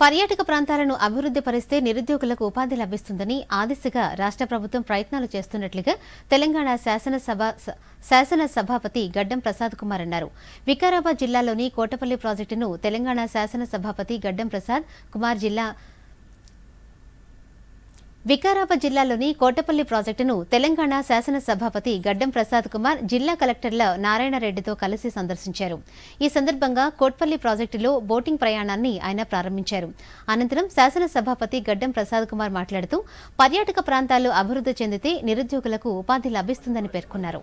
పర్యాటక ప్రాంతాలను అభివృద్ధి పరిస్తే నిరుద్యోగులకు ఉపాధి లభిస్తుందని ఆ దిశగా రాష్ట్ర ప్రభుత్వం ప్రయత్నాలు చేస్తున్నట్లుగా తెలంగాణ శాసనసభ స- శాసన సభాపతి గడ్డం ప్రసాద్ కుమార్ అన్నారు. వికారాబాద్ జిల్లాలోని కోటపల్లి ప్రాజెక్టును తెలంగాణ శాసన సభాపతి గడ్డం ప్రసాద్ కుమార్ జిల్లా వికారాబాద్ జిల్లాలోని కోటపల్లి ప్రాజెక్టును తెలంగాణ శాసన సభాపతి గడ్డం ప్రసాద్ కుమార్ జిల్లా కలెక్టర్ల నారాయణరెడ్డితో కలిసి సందర్శించారు. ఈ సందర్భంగా కోట్పల్లి ప్రాజెక్టులో బోటింగ్ ప్రయాణాన్ని ఆయన ప్రారంభించారు. అనంతరం శాసన సభాపతి గడ్డం ప్రసాద్ కుమార్ మాట్లాడుతూ పర్యాటక ప్రాంతాలు అభివృద్ధి చెందితే నిరుద్యోగులకు ఉపాధి లభిస్తుందని పేర్కొన్నారు.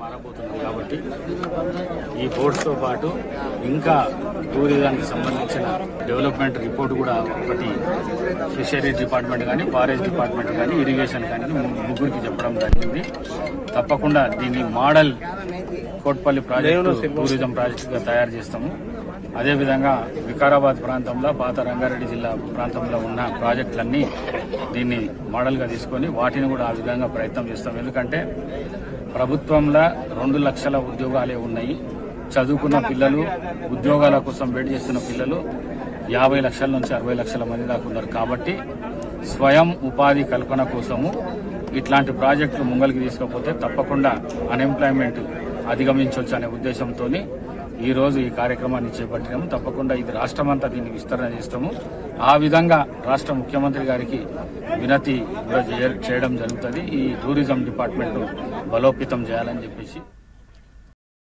మారబోతుంది కాబట్టి ఈ బోట్స్తో పాటు ఇంకా టూరిజానికి సంబంధించిన డెవలప్మెంట్ రిపోర్ట్ కూడా ఒకటి ఫిషరీస్ డిపార్ట్మెంట్ కానీ ఫారెస్ట్ డిపార్ట్మెంట్ కానీ ఇరిగేషన్ కానీ ముగ్గురికి చెప్పడం జరిగింది. తప్పకుండా దీన్ని మోడల్ కోట్పల్లి ప్రాజెక్టు టూరిజం ప్రాజెక్టుగా తయారు చేస్తాము. అదేవిధంగా వికారాబాద్ ప్రాంతంలో పాత రంగారెడ్డి జిల్లా ప్రాంతంలో ఉన్న ప్రాజెక్టులన్నీ దీన్ని మోడల్గా తీసుకొని వాటిని కూడా ఆ విధంగా ప్రయత్నం చేస్తాం. ఎందుకంటే ప్రభుత్వంలో రెండు లక్షల ఉద్యోగాలే ఉన్నాయి. చదువుకున్న పిల్లలు ఉద్యోగాల కోసం వెయిట్ చేస్తున్న పిల్లలు యాభై లక్షల నుంచి అరవై లక్షల మంది దాకా ఉన్నారు కాబట్టి స్వయం ఉపాధి కల్పన కోసము ఇట్లాంటి ప్రాజెక్టులు ముంగలికి తీసుకపోతే తప్పకుండా అన్ఎంప్లాయ్మెంట్ అధిగమించవచ్చు అనే ఉద్దేశంతో ఈ ఈ కార్యక్రమాన్ని చేపట్టినాము. తప్పకుండా ఇది రాష్ట్రమంతా దీన్ని విస్తరణ చేస్తాము. ఆ విధంగా రాష్ట్ర ముఖ్యమంత్రి గారికి వినతి కూడా చేయడం జరుగుతుంది. ఈ టూరిజం డిపార్ట్మెంట్ బలోపేతం చేయాలని చెప్పేసి